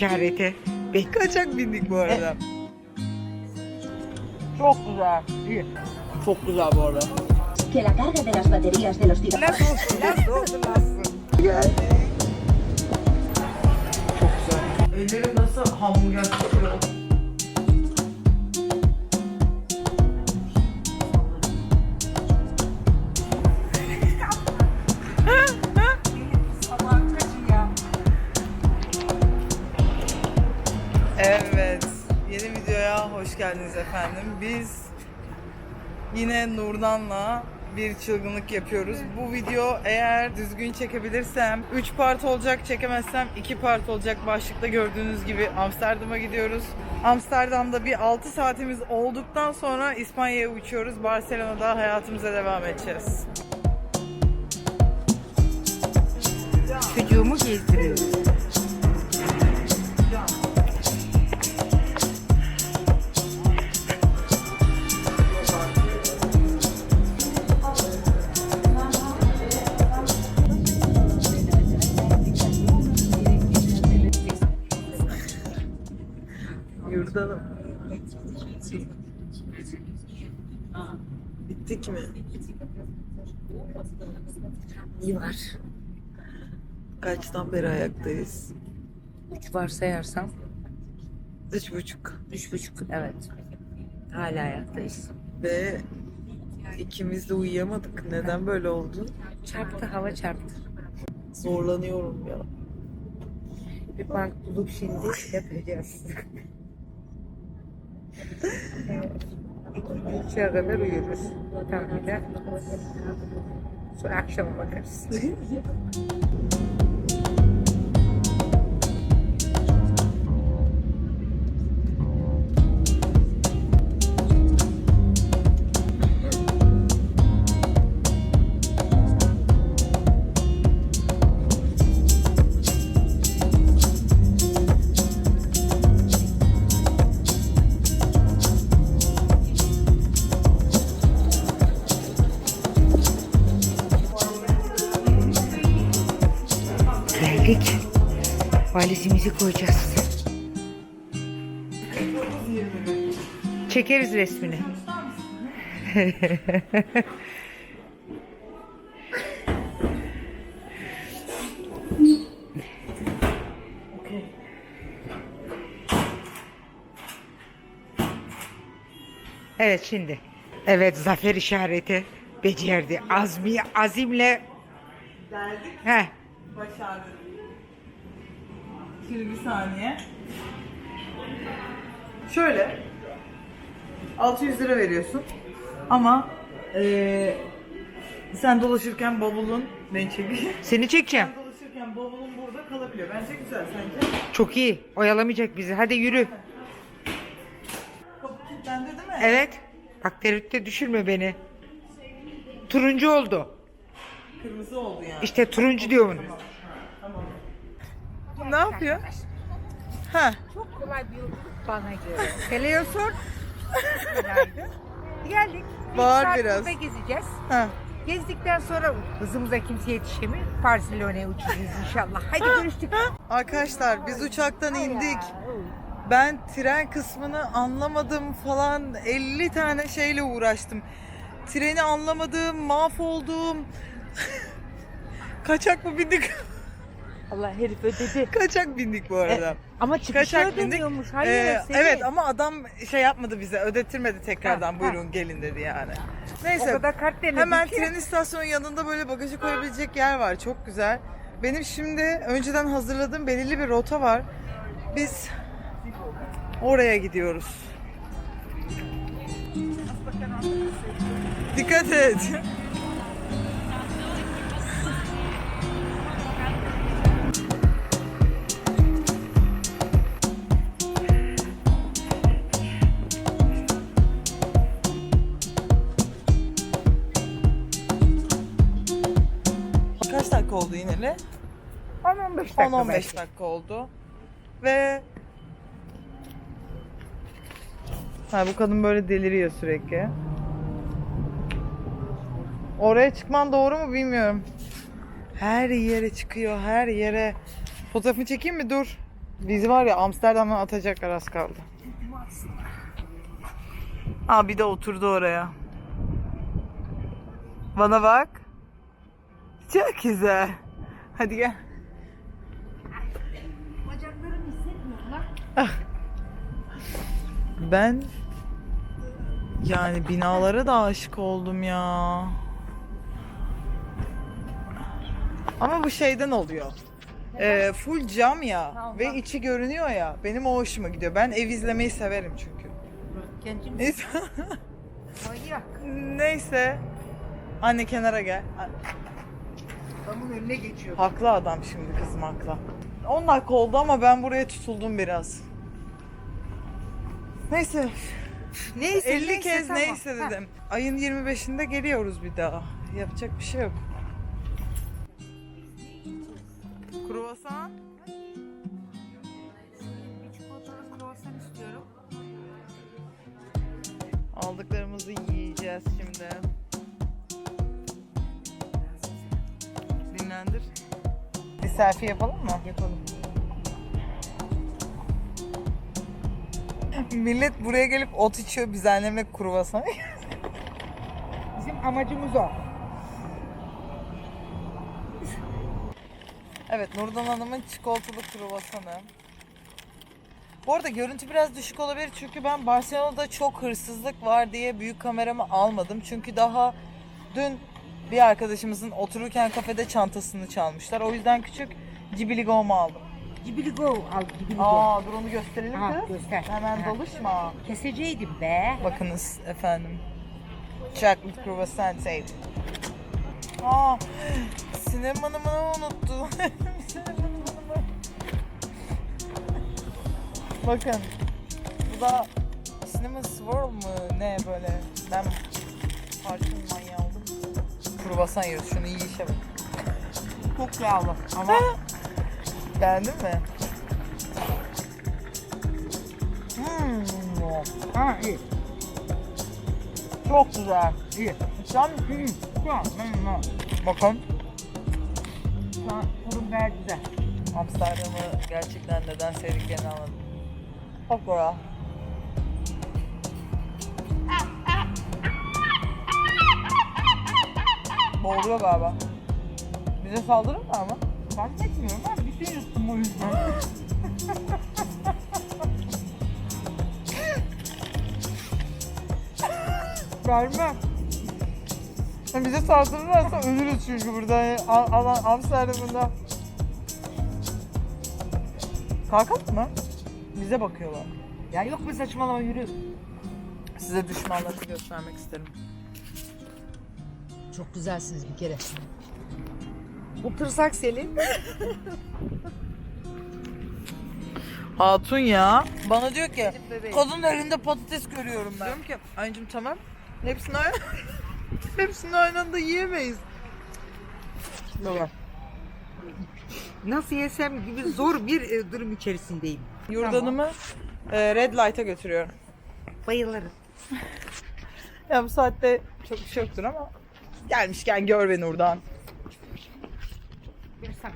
işareti. Bek kaçak bindik bu arada. Çok güzel. İyi. Çok güzel bu arada. que la carga de las baterías de los Las olsun, las olsun, las olsun. Çok güzel. Ellerim nasıl hamburger tutuyor. Geldiniz efendim. Biz yine Nurdan'la bir çılgınlık yapıyoruz. Bu video eğer düzgün çekebilirsem 3 part olacak, çekemezsem 2 part olacak. Başlıkta gördüğünüz gibi Amsterdam'a gidiyoruz. Amsterdam'da bir 6 saatimiz olduktan sonra İspanya'ya uçuyoruz. Barcelona'da hayatımıza devam edeceğiz. Çocuğumu gezdiriyoruz. Yurdalım. Bittik mi? İyi var. Kaçtan beri ayaktayız? Üç var sayarsam Üç buçuk. üç buçuk evet. Hala ayaktayız. Ve ikimiz de uyuyamadık. Neden böyle oldu? Çarptı hava çarptı. Zorlanıyorum ya. Bir bank bulup şimdi yapacağız. Üçe kadar uyuruz. Tam bir de sonra akşama bakarız. Geldik. Valizimizi koyacağız. Çekeriz resmini. Evet şimdi. Evet zafer işareti becerdi. Azmi, azimle. Geldik, Heh, başardık. Şimdi bir saniye. Şöyle. 600 lira veriyorsun. Ama eee, sen dolaşırken bavulun beni çekiyor. seni çekeceğim. Sen dolaşırken bavulun burada kalabiliyor. Bence güzel sence. Çok iyi. Oyalamayacak bizi. Hadi yürü. Kapı kilitlendi değil mi? Evet. Bak tereddütte düşürme beni. Turuncu oldu. Kırmızı oldu yani. İşte turuncu diyor bunu. Ne yapıyor? Ha. Çok kolay bir yolculuk bana göre. Geliyorsun. Günaydın. Geldik. Bir Bağır saat biraz. gezeceğiz. Ha. Gezdikten sonra hızımıza kimse yetişemiyor. Barcelona'ya uçacağız inşallah. Hadi görüştük. Arkadaşlar biz uçaktan indik. Ben tren kısmını anlamadım falan 50 tane şeyle uğraştım. Treni anlamadım, mahvoldum. Kaçak mı bindik? Allah herif ödedi. Kaçak bindik bu arada. Ama çıkışa Kaçak bindik. ödemiyormuş. Hayır. Ee, seni. evet ama adam şey yapmadı bize, ödettirmedi tekrardan. Ha, Buyurun gelin dedi yani. O Neyse. kadar kart denedik Hemen ki. tren istasyonu yanında böyle bagajı koyabilecek yer var. Çok güzel. Benim şimdi önceden hazırladığım belirli bir rota var. Biz oraya gidiyoruz. Dikkat et. Dakika. 10-15 belki. dakika oldu. Ve ha, bu kadın böyle deliriyor sürekli. Oraya çıkman doğru mu bilmiyorum. Her yere çıkıyor, her yere. Fotoğrafını çekeyim mi? Dur. Bizi var ya Amsterdam'dan atacaklar az kaldı. Aa bir de oturdu oraya. Bana bak. Çok güzel. Hadi gel. Ben yani binalara da aşık oldum ya. Ama bu şeyden oluyor. Ee, full cam ya ve içi görünüyor ya. Benim o hoşuma gidiyor. Ben ev izlemeyi severim çünkü. Gençim Neyse. manyak. Neyse. Anne kenara gel. Adamın önüne geçiyor. Haklı adam şimdi kızım haklı. 10 dakika oldu ama ben buraya tutuldum biraz. Neyse. Neyse 50 neyse, kez tamam. neyse Ha. dedim. Ayın 25'inde geliyoruz bir daha. Yapacak bir şey yok. Kruvasan. Bir çikolatalı kruvasan istiyorum. Aldıklarımızı yiyeceğiz şimdi. Dinlendir. Bir selfie yapalım mı? Yapalım. Millet buraya gelip ot içiyor, biz annemle kruvasan. Bizim amacımız o. evet, Nurdan Hanım'ın çikolatalı kruvasanı. Bu arada görüntü biraz düşük olabilir çünkü ben Barcelona'da çok hırsızlık var diye büyük kameramı almadım. Çünkü daha dün bir arkadaşımızın otururken kafede çantasını çalmışlar. O yüzden küçük Cibiligo'mu aldım. Cibili go al cibili go. Aa dur onu gösterelim Ha, kız. göster. Hemen Ha. doluşma. Keseceydim be. Bakınız efendim. Chocolate croissant save. Aa, Sinem Hanım'ı unuttum. Sinem Hanım'ı. Bakın. Bu da Cinnamon Swirl mı? Ne böyle? Ben parfüm manyağı oldum. Kruvasan yiyoruz. Şunu yiyişe bak. Çok yağlı ama Beğendin mi? Hmm, ha iyi. çok güzel. iyi. Sen Hı, Tamam, tamam. bakın. Şu an durum gayet güzel. Amsterdam'ı gerçekten neden sevdiklerini anladım. Bak oraya. Boğuluyor galiba. Bize saldırırlar mı? Ama bir şey yuttum o yüzden. Vermem. Yani bize saldırırlarsa ölürüz çünkü burada. Yani, Al- Al- Amsterdam'da. Kalkalım mı? Bize bakıyorlar. Ya yok mu saçmalama yürü. Size düşmanlarını göstermek isterim. Çok güzelsiniz bir kere. Bu tırsak Selin. Hatun ya. Bana diyor ki kadın elinde patates görüyorum ben. Diyorum ki anneciğim tamam. Hepsini aynı hepsini aynı anda yiyemeyiz. Baba. Nasıl yesem gibi zor bir e, durum içerisindeyim. Yurdanımı e, red light'a götürüyorum. Bayılırım. Ya bu saatte çok bir şey yoktur ama gelmişken gör beni oradan. Görsem.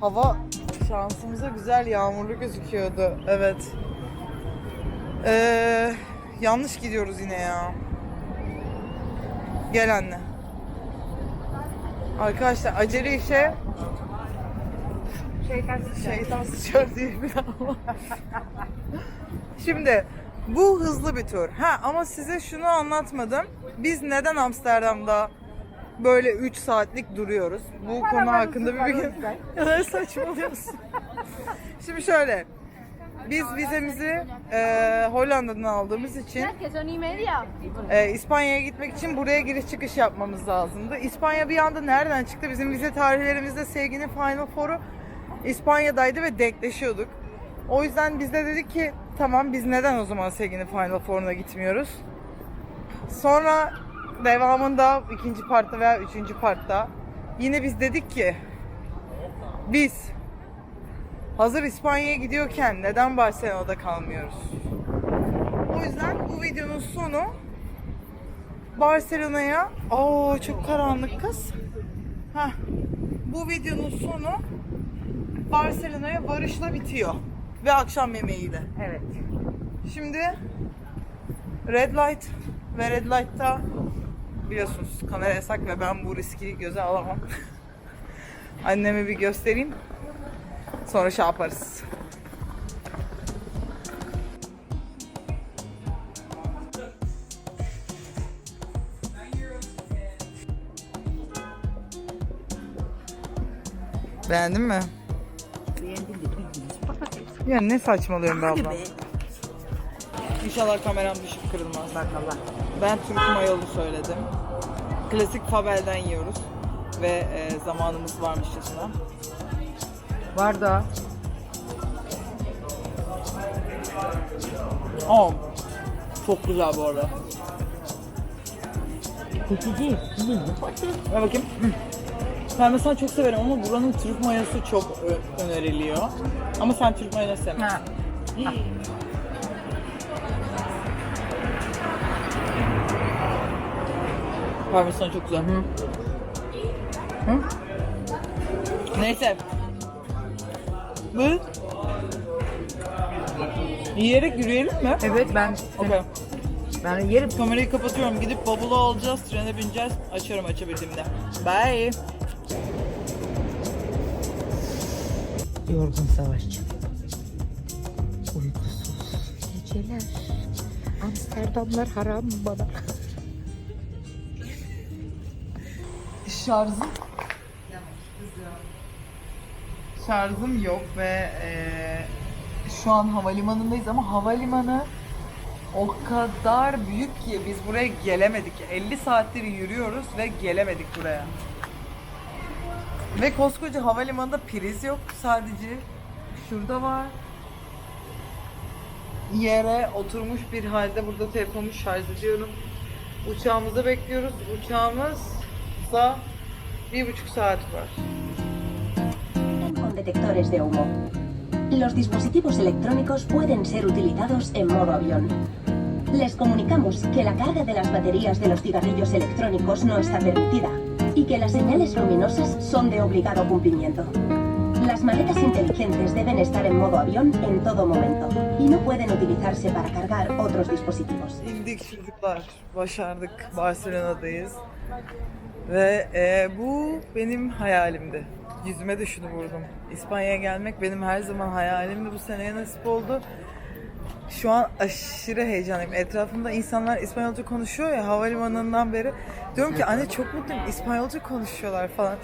Hava şansımıza güzel yağmurlu gözüküyordu. Evet. Ee, yanlış gidiyoruz yine ya. Gel anne. Arkadaşlar acele işe Şeytan şeytan sıçrar diye bir ama. Şimdi bu hızlı bir tur. Ha ama size şunu anlatmadım. Biz neden Amsterdam'da böyle 3 saatlik duruyoruz? Bu konu hakkında bir bilgi. Ya saçmalıyorsun. Şimdi şöyle. Biz vizemizi e, Hollanda'dan aldığımız için e, İspanya'ya gitmek için buraya giriş çıkış yapmamız lazımdı. İspanya bir anda nereden çıktı? Bizim vize tarihlerimizde sevginin Final Four'u İspanya'daydı ve denkleşiyorduk. O yüzden biz de dedik ki tamam biz neden o zaman sevginin Final Four'una gitmiyoruz? Sonra devamında ikinci partta veya üçüncü partta yine biz dedik ki biz hazır İspanya'ya gidiyorken neden Barcelona'da kalmıyoruz? O yüzden bu videonun sonu Barcelona'ya. Oo çok karanlık kız. Hah. Bu videonun sonu Barcelona'ya varışla bitiyor. Ve akşam yemeğiyle. Evet. Şimdi Red Light ve Red Light'ta biliyorsunuz kamera yasak ve ben bu riski göze alamam. Anneme bir göstereyim. Sonra şey yaparız. Beğendin mi? Beğendim de bildiğiniz. Ya ne saçmalıyorum be be. İnşallah kameram düşüp kırılmaz. Bakalım. Ben Türk mayolu söyledim. Klasik Fabel'den yiyoruz. Ve e, zamanımız varmışçasına. Var da. Aa, çok güzel bu arada. Kötü değil. Ver bakayım. Ben mesela çok severim ama buranın Türk mayosu çok öneriliyor. Ama sen Türk mayonezi sevmezsin. Parmesan çok güzel. Hı. Hı? Neyse. Bu. Yiyerek yürüyelim mi? Evet ben Okey. ben yerim. Kamerayı kapatıyorum. Gidip bavulu alacağız. Trene bineceğiz. Açarım açabildiğimde. Bye. Yorgun savaşçı. Uykusuz geceler. Amsterdamlar haram bana. Şarjım Şarjım yok ve eee, şu an havalimanındayız ama havalimanı o kadar büyük ki biz buraya gelemedik. 50 saattir yürüyoruz ve gelemedik buraya. Ve koskoca havalimanında priz yok sadece. Şurada var. Yere oturmuş bir halde burada telefonumu şarj ediyorum. Uçağımızı bekliyoruz. Uçağımızda bir buçuk saat var. con detectores de humo. Los dispositivos electrónicos pueden ser utilizados en modo avión. Les comunicamos que la carga de las baterías de los cigarrillos electrónicos no está permitida y que las señales luminosas son de obligado cumplimiento. Las maletas inteligentes deben estar en modo avión en todo momento y no pueden utilizarse para cargar otros dispositivos. İndik çocuklar. Başardık. Barcelona'dayız. Ve e, bu benim hayalimdi. Yüzüme de şunu vurdum. İspanya'ya gelmek benim her zaman hayalimdi. Bu seneye nasip oldu. Şu an aşırı heyecanlıyım. Etrafımda insanlar İspanyolca konuşuyor ya havalimanından beri. Diyorum ki anne çok mutluyum. İspanyolca konuşuyorlar falan.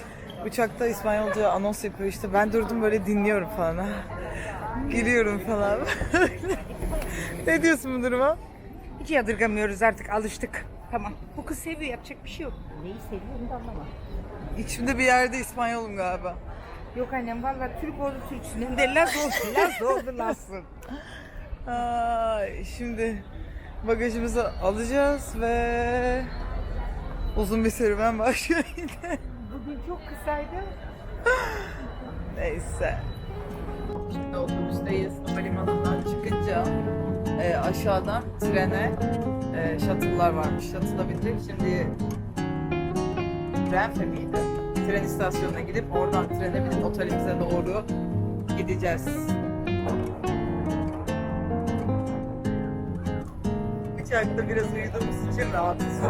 Uçakta İspanyolca anons yapıyor işte. Ben durdum böyle dinliyorum falan. Gülüyorum falan. ne diyorsun bu duruma? Hiç yadırgamıyoruz artık alıştık. Tamam. Bu kız seviyor yapacak bir şey yok. Neyi seviyor onu da anlamam. İçimde bir yerde İspanyolum galiba. Yok annem valla Türk oldu Türksün. Hem de Laz olsun. Laz oldu Lazsın. Ay, şimdi bagajımızı alacağız ve uzun bir serüven başlıyor yine. Bugün çok kısaydı. Neyse. Şimdi otobüsteyiz. Havalimanından çıkınca e, aşağıdan trene e, varmış. Shuttle'a bindik. Şimdi Renfe miydi? Tren istasyonuna gidip oradan trene binip otelimize doğru gideceğiz. Uçakta biraz uyuduğumuz için rahatız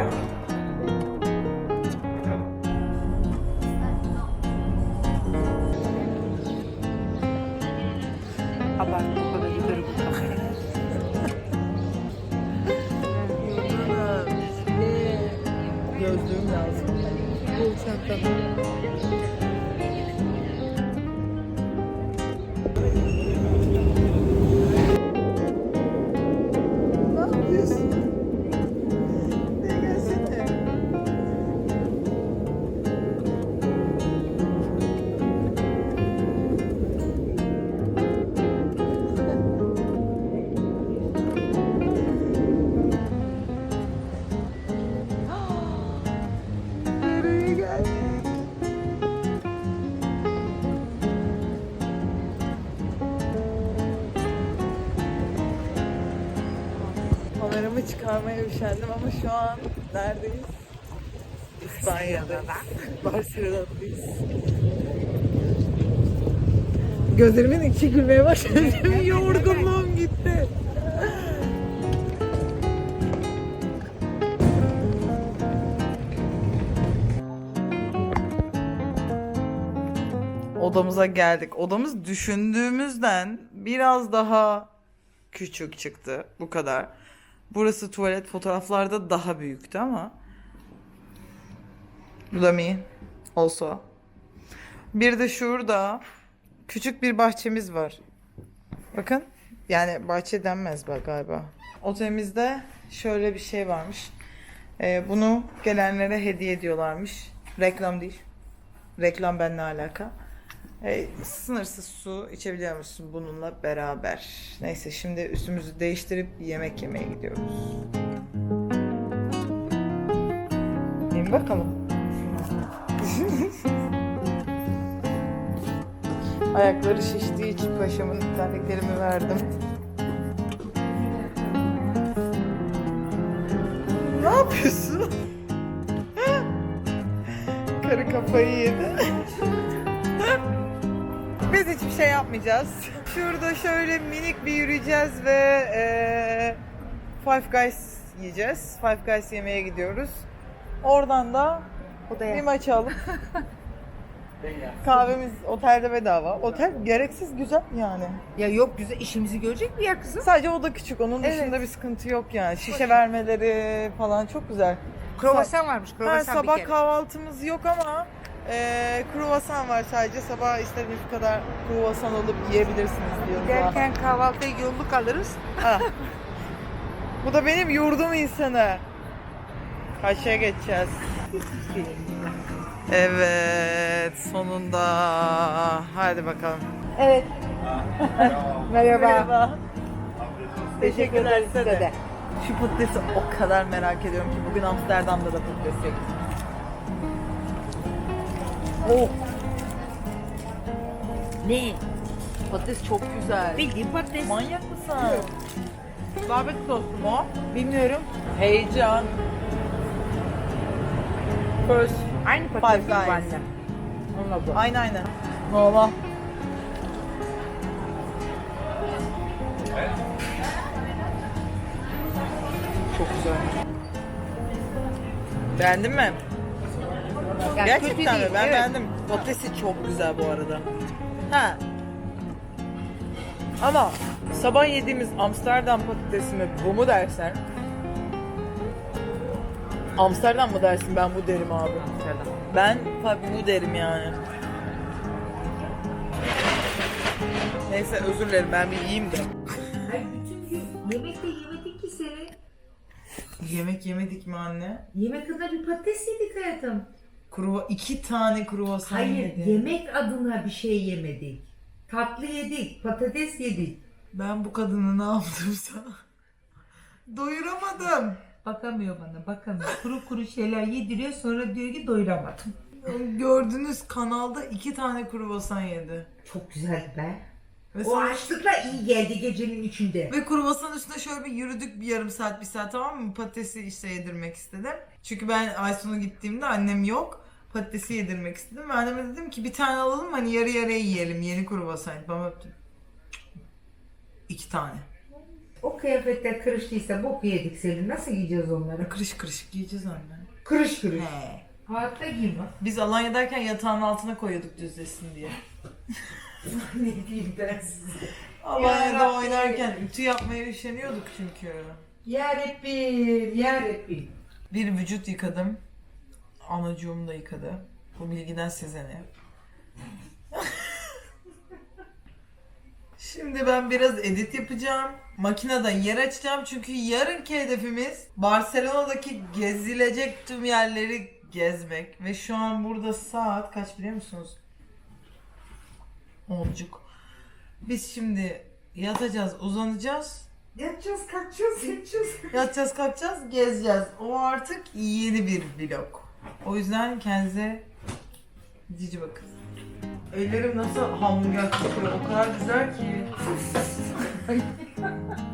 Çıkarmaya üşendim ama şu an neredeyiz? İspanya'da. Barcelona'dayız. Gözlerimin içi gülmeye başladı. Yorgunluğum gitti. Odamıza geldik. Odamız düşündüğümüzden biraz daha küçük çıktı. Bu kadar. Burası tuvalet fotoğraflarda daha büyüktü ama. Bu da mi. Also. Bir de şurada küçük bir bahçemiz var. Bakın. Yani bahçe denmez bak galiba. Otelimizde şöyle bir şey varmış. Ee, bunu gelenlere hediye ediyorlarmış. Reklam değil. Reklam benimle alaka. Ee, sınırsız su içebiliyor musun bununla beraber? Neyse şimdi üstümüzü değiştirip yemek yemeye gidiyoruz. İn bakalım. Ayakları şiştiği için paşamın terliklerimi verdim. Ne yapıyorsun? Karı kafayı yedi. Biz hiçbir şey yapmayacağız. Şurada şöyle minik bir yürüyeceğiz ve eee Five Guys yiyeceğiz. Five Guys yemeye gidiyoruz. Oradan da bir maç alıp kahvemiz otelde bedava. Otel gereksiz güzel yani. Ya yok güzel işimizi görecek bir yer kızım. Sadece o da küçük. Onun Evet. dışında bir sıkıntı yok yani. Şişe vermeleri falan çok güzel. Kruvasan varmış. Ha, Kruvasan bir sabah kere. kahvaltımız yok ama e, kruvasan var sadece. Sabah istediğiniz kadar kruvasan alıp yiyebilirsiniz diyoruz. Giderken kahvaltıya yolluk alırız. Ha. Bu da benim yurdum insanı. Kaçaya geçeceğiz? Evet, sonunda. Hadi bakalım. Evet. Merhaba. Merhaba. Teşekkürler size de. Şu patatesi o kadar merak ediyorum ki bugün Amsterdam'da da patates yedik. Oh. Ne? Patates çok güzel. Bildiğin patates. Manyak mısın? Barbekü tostu mu? Bilmiyorum. Heyecan. First. Aynı patates Guys. bu anne. Anladım. Aynen aynen. Normal. Çok güzel. Beğendin mi? Yani Gerçekten kötü mi? değil, Ben evet. beğendim. Patatesi çok güzel bu arada. Ha. Ama sabah yediğimiz Amsterdam patatesi mi bu mu dersen? Amsterdam mı dersin ben bu derim abi. Ben tabii bu derim yani. Neyse özür dilerim ben bir yiyeyim de. Ay bütün gün yemek de yemedik ki seni. Yemek yemedik mi anne? Yemek adına bir patates yedik hayatım. Kruva, iki tane kruvasan Hayır yedi. yemek adına bir şey yemedik. Tatlı yedik, patates yedik. Ben bu kadını ne yaptım sana? Doyuramadım. Bakamıyor bana bakamıyor. Kuru kuru şeyler yediriyor sonra diyor ki doyuramadım. Gördünüz kanalda iki tane kruvasan yedi. Çok güzel be. Ve, O sonra- açlıkla iyi geldi gecenin içinde. ve kruvasan üstüne şöyle bir yürüdük bir yarım saat bir saat tamam mı? Patatesi işte yedirmek istedim. Çünkü ben Aysun'a gittiğimde annem yok. Patatesi yedirmek istedim. Ve anneme dedim ki bir tane alalım hani yarı yarıya yiyelim yeni kruvasan. Bana iki tane. O kıyafetler kırıştıysa bok yedik Selin. Nasıl giyeceğiz onları? Kırış kırışık giyeceğiz anne. Kırış kırış. He. Hayatta giyme. Biz Alanya'dayken yatağın altına koyuyorduk düzlesin diye. ne diyeyim ben size. Alanya'da Yarabbim. oynarken ütü yapmaya üşeniyorduk çünkü. Ya Rabbim, ya Rabbim. Bir vücut yıkadım. Anacığım da yıkadı. Bu bilgiden size ne? Şimdi ben biraz edit yapacağım. Makineden yer açacağım çünkü yarınki hedefimiz Barcelona'daki gezilecek tüm yerleri gezmek. Ve şu an burada saat kaç biliyor musunuz? Oncuk. Biz şimdi yatacağız, uzanacağız. Yatacağız, kalkacağız, yatacağız. Yatacağız kalkacağız gezeceğiz. O artık yeni bir vlog. O yüzden kendinize cici bakın. Ellerim nasıl hamburger kokuyor o kadar güzel ki.